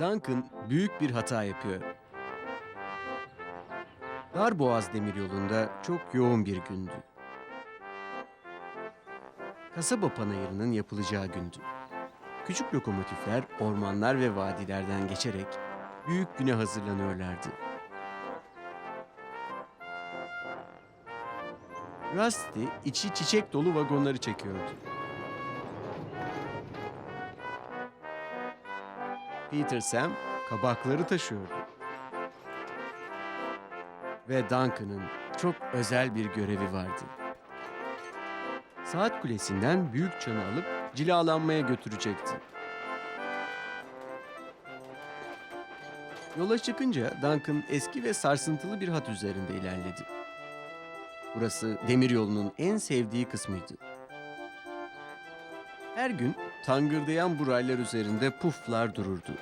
Duncan büyük bir hata yapıyor. Darboğaz demiryolunda çok yoğun bir gündü. Kasaba panayırının yapılacağı gündü. Küçük lokomotifler ormanlar ve vadilerden geçerek büyük güne hazırlanıyorlardı. Rusty içi çiçek dolu vagonları çekiyordu. Peter Sam kabakları taşıyordu. Ve Duncan'ın çok özel bir görevi vardı. Saat kulesinden büyük çanı alıp cilalanmaya götürecekti. Yola çıkınca Duncan eski ve sarsıntılı bir hat üzerinde ilerledi. Burası demiryolunun en sevdiği kısmıydı. Her gün tangırdayan bu raylar üzerinde puflar dururdu.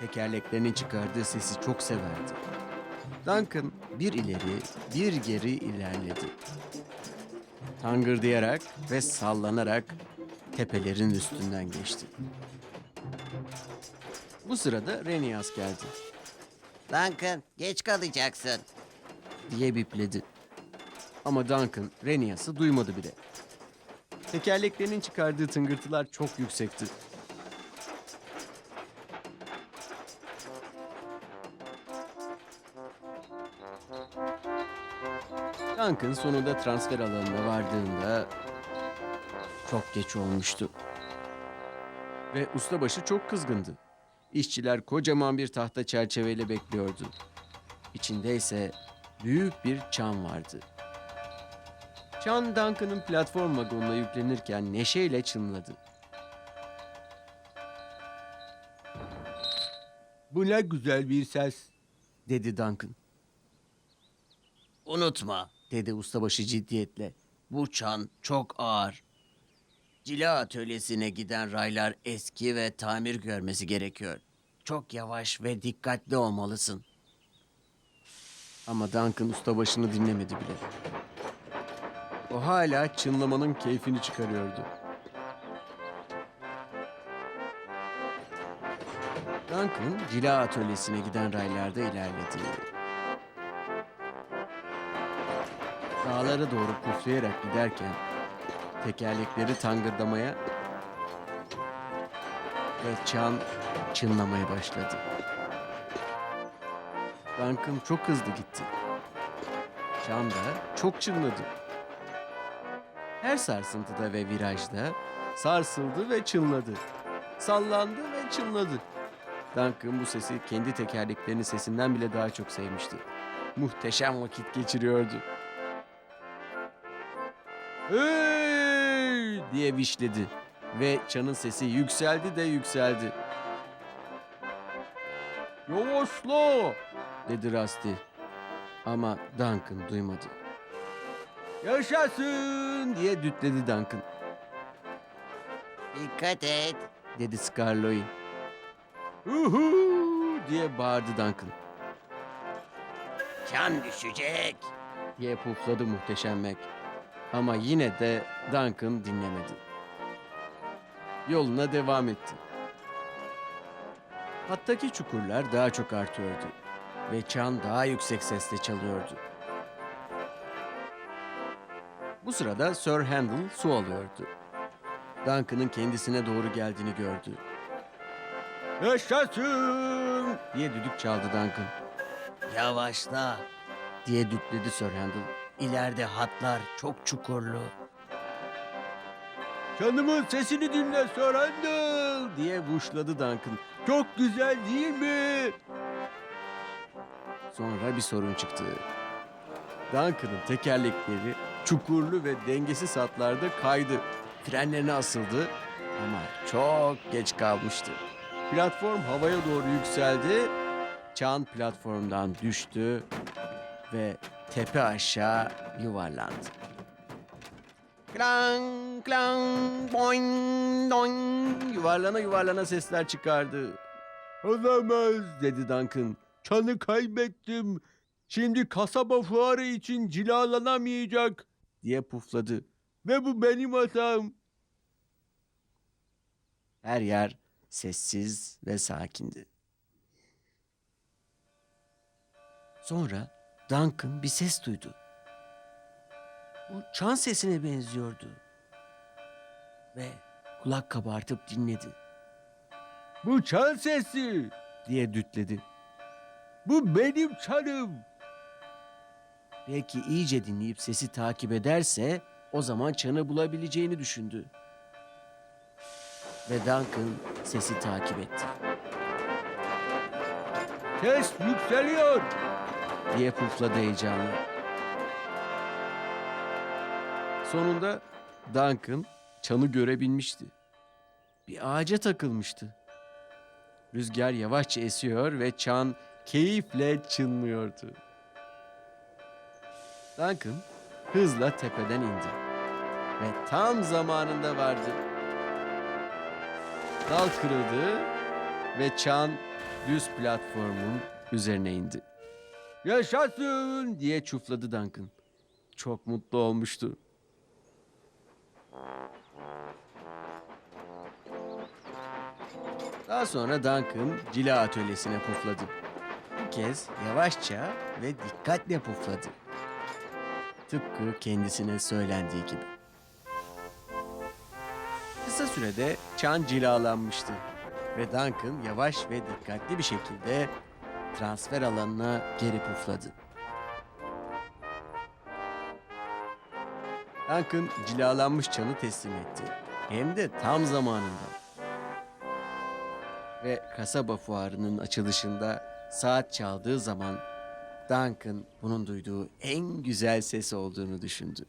Tekerleklerinin çıkardığı sesi çok severdi. Duncan bir ileri, bir geri ilerledi. Tangırdayarak ve sallanarak tepelerin üstünden geçti. Bu sırada Renias geldi Duncan geç kalacaksın. diye bipledi. Ama Duncan Renias'ı duymadı bile. Tekerleklerinin çıkardığı tıngırtılar çok yüksekti. Duncan sonunda transfer alanına vardığında çok geç olmuştu. Ve ustabaşı çok kızgındı. İşçiler kocaman bir tahta çerçeveyle bekliyordu. İçinde ise büyük bir çan vardı. Çan Duncan'ın platform vagonuna yüklenirken neşeyle çınladı. Bu ne güzel bir ses. Dedi Duncan. Unutma Dedi ustabaşı ciddiyetle. bu çan çok ağır. Cila atölyesine giden raylar eski ve tamir görmesi gerekiyor. Çok yavaş ve dikkatli olmalısın. Ama Duncan ustabaşını dinlemedi bile. O hala çınlamanın keyfini çıkarıyordu. Duncan cila atölyesine giden raylarda ilerledi. Dağlara doğru puflayarak giderken tekerlekleri tangırdamaya ve çan çınlamaya başladı. Duncan çok hızlı gitti. Çan da çok çınladı. Her sarsıntıda ve virajda sarsıldı ve çınladı. Sallandı ve çınladı. Duncan bu sesi kendi tekerleklerinin sesinden bile daha çok sevmişti. Muhteşem vakit geçiriyordu. Hey! diye vişledi ve çanın sesi yükseldi de yükseldi. Yavaşla! dedi Rusty. Ama Duncan duymadı. Yaşasın diye dütledi Duncan. Dikkat et. Dedi Scarloy. Uhu diye bağırdı Duncan. Çan düşecek. diye pufladı muhteşem Mac. Ama yine de Duncan dinlemedi. Yoluna devam etti. Hattaki çukurlar daha çok artıyordu ve çan daha yüksek sesle çalıyordu. Bu sırada Sir Handel su alıyordu. Duncan'ın kendisine doğru geldiğini gördü. Yaşasın! diye düdük çaldı Duncan. Yavaşla. Diye dütledi Sir Handel. İleride hatlar çok çukurlu. Canımın sesini dinle Sir Handel. diye vuşladı Duncan. Çok güzel değil mi? Sonra bir sorun çıktı. Duncan'ın tekerlekleri çukurlu ve dengesiz hatlarda kaydı. Frenlerine asıldı ama çok geç kalmıştı. Platform havaya doğru yükseldi. Çan platformdan düştü ve tepe aşağı yuvarlandı. Klang klang boing doing yuvarlana yuvarlana sesler çıkardı. Olamaz. Dedi Duncan. Çanı kaybettim. Şimdi kasaba fuarı için cilalanamayacak. Diye pufladı. Ve bu benim hatam. Her yer Sessiz ve sakindi. Sonra Duncan bir ses duydu. Bu çan sesine benziyordu. Ve kulak kabartıp dinledi Bu çan sesi. diye dütledi. Bu benim çanım. Belki iyice dinleyip sesi takip ederse o zaman çanı bulabileceğini düşündü. Ve Duncan sesi takip etti. Ses yükseliyor. diye pufladı heyecanla. Sonunda Duncan çanı görebilmişti. Bir ağaca takılmıştı. Rüzgar yavaşça esiyor ve çan keyifle çınlıyordu. Duncan hızla tepeden indi ve tam zamanında vardı. Dal kırıldı ve çan düz platformun üzerine indi Yaşasın. diye çufladı Duncan. Çok mutlu olmuştu. Daha sonra Duncan cila atölyesine pufladı. Bu kez yavaşça ve dikkatle pufladı. Tıpkı kendisine söylendiği gibi. Kısa sürede çan cilalanmıştı ve Duncan yavaş ve dikkatli bir şekilde transfer alanına geri pufladı. Duncan cilalanmış çanı teslim etti. Hem de tam zamanında. Ve kasaba fuarının açılışında saat çaldığı zaman Duncan bunun duyduğu en güzel ses olduğunu düşündü.